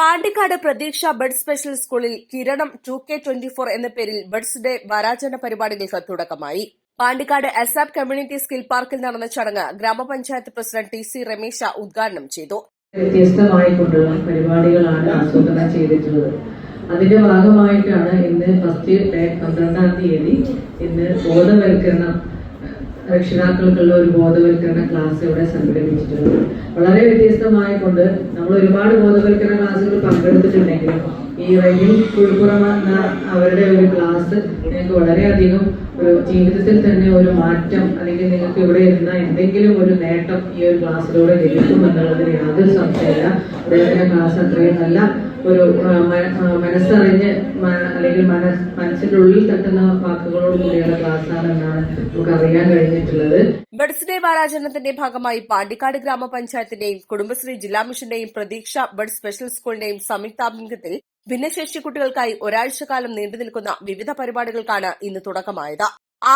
പാണ്ടിക്കാട് പ്രതീക്ഷ bud special സ്കൂളിൽ കിരണം ടു കെ ട്വന്റി ഫോർ എന്ന പേരിൽ ബഡ്സ് ഡേ വാരാചരണ പരിപാടികൾക്ക് തുടക്കമായി. പാണ്ടിക്കാട് അസാപ് കമ്മ്യൂണിറ്റി സ്കിൽ പാർക്കിൽ നടന്ന ചടങ്ങ് ഗ്രാമപഞ്ചായത്ത് പ്രസിഡന്റ് ടി സി രമേശ ഉദ്ഘാടനം ചെയ്തു. വ്യത്യസ്തമായിക്കൊണ്ടുള്ള പരിപാടികളാണ് ആസൂത്രണം ചെയ്തിട്ടുള്ളത്. അതിന്റെ ഭാഗമായിട്ടാണ് ഇന്ന് ഫസ്റ്റ് പന്ത്രണ്ടാം തീയതി ഇന്ന് ബോധവൽക്കരണം രക്ഷിതാക്കൾക്കുള്ള ഒരു ബോധവൽക്കരണ ക്ലാസ് ഇവിടെ സംഘടിപ്പിച്ചിട്ടുണ്ട്. വളരെ വ്യത്യസ്തമായിക്കൊണ്ട് നമ്മൾ ഒരുപാട് ബോധവൽക്കരണ ക്ലാസ്സുകൾ പങ്കെടുത്തിട്ടുണ്ടെങ്കിലും ഈ റൈഡിൽ കുഴിപ്പുറം എന്ന അവരുടെ ഒരു ക്ലാസ് നിങ്ങൾക്ക് വളരെയധികം ഒരു ജീവിതത്തിൽ തന്നെ ഒരു മാറ്റം അല്ലെങ്കിൽ നിങ്ങൾക്ക് ഇവിടെ ഇരുന്ന എന്തെങ്കിലും ഒരു നേട്ടം ഈ ഒരു ക്ലാസ്സിലൂടെ ലഭിക്കും എന്നുള്ളതിന് യാതൊരു സംശയമില്ല അദ്ദേഹത്തിന്റെ ക്ലാസ് അത്രയും നല്ല ഒരു മനസ്സറിഞ്ഞ് അല്ലെങ്കിൽ മനസ് മനസ്സിന്റെ ഉള്ളിൽ തട്ടുന്ന വാക്കുകളോട് കൂടിയുള്ള ക്ലാസ്സാണെന്നാണ് നമുക്ക് അറിയാൻ കഴിഞ്ഞിട്ടുള്ളത്. ബഡ്സ് ഡേ വാരാചരണത്തിന്റെ ഭാഗമായി പാണ്ടിക്കാട് ഗ്രാമപഞ്ചായത്തിന്റെയും കുടുംബശ്രീ ജില്ലാ മിഷന്റെയും പ്രതീക്ഷ ബഡ് സ്പെഷ്യൽ സ്കൂളിന്റെയും സംയുക്താഭിമുഖ്യത്തിൽ ഭിന്നശേഷി കുട്ടികൾക്കായി ഒരാഴ്ചക്കാലം നീണ്ടുനിൽക്കുന്ന വിവിധ പരിപാടികൾക്കാണ് ഇന്ന് തുടക്കമായത്.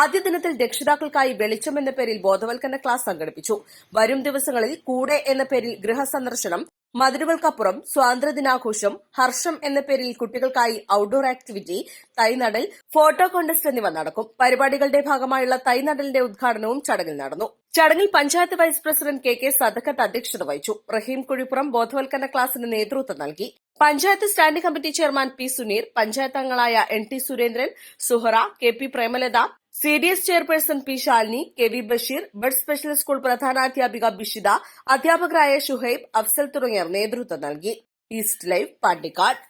ആദ്യ ദിനത്തിൽ രക്ഷിതാക്കൾക്കായി വെളിച്ചം എന്ന പേരിൽ ബോധവൽക്കരണ ക്ലാസ് സംഘടിപ്പിച്ചു. വരും ദിവസങ്ങളിൽ കൂടെ എന്ന പേരിൽ ഗൃഹസന്ദർശനം മതിലുകൾക്കപ്പുറം സ്വാതന്ത്ര്യദിനാഘോഷം ഹർഷം എന്ന പേരിൽ കുട്ടികൾക്കായി ഔട്ട്ഡോർ ആക്ടിവിറ്റി തൈനടൽ ഫോട്ടോ കോൺടെസ്റ്റ് എന്നിവ നടക്കും. പരിപാടികളുടെ ഭാഗമായുള്ള തൈനടലിന്റെ ഉദ്ഘാടനവും ചടങ്ങിൽ നടന്നു. ചടങ്ങിൽ panchayat vice president K K Sadakkath അധ്യക്ഷത വഹിച്ചു. റഹീം കുഴിപ്പുറം ബോധവൽക്കരണ ക്ലാസിന് നേതൃത്വം നൽകി. Panchayat standing committee chairman P Suneer panchayat അംഗങ്ങളായ N T Surendran Suhara K P Premalatha C D S chairperson P Shalini K V Basheer bud special school പ്രധാനാധ്യാപിക Bishitha അധ്യാപകരായ ഷുഹൈബ് അഫ്സൽ തുടങ്ങിയവർ നേതൃത്വം നൽകി. East live Pandikkad.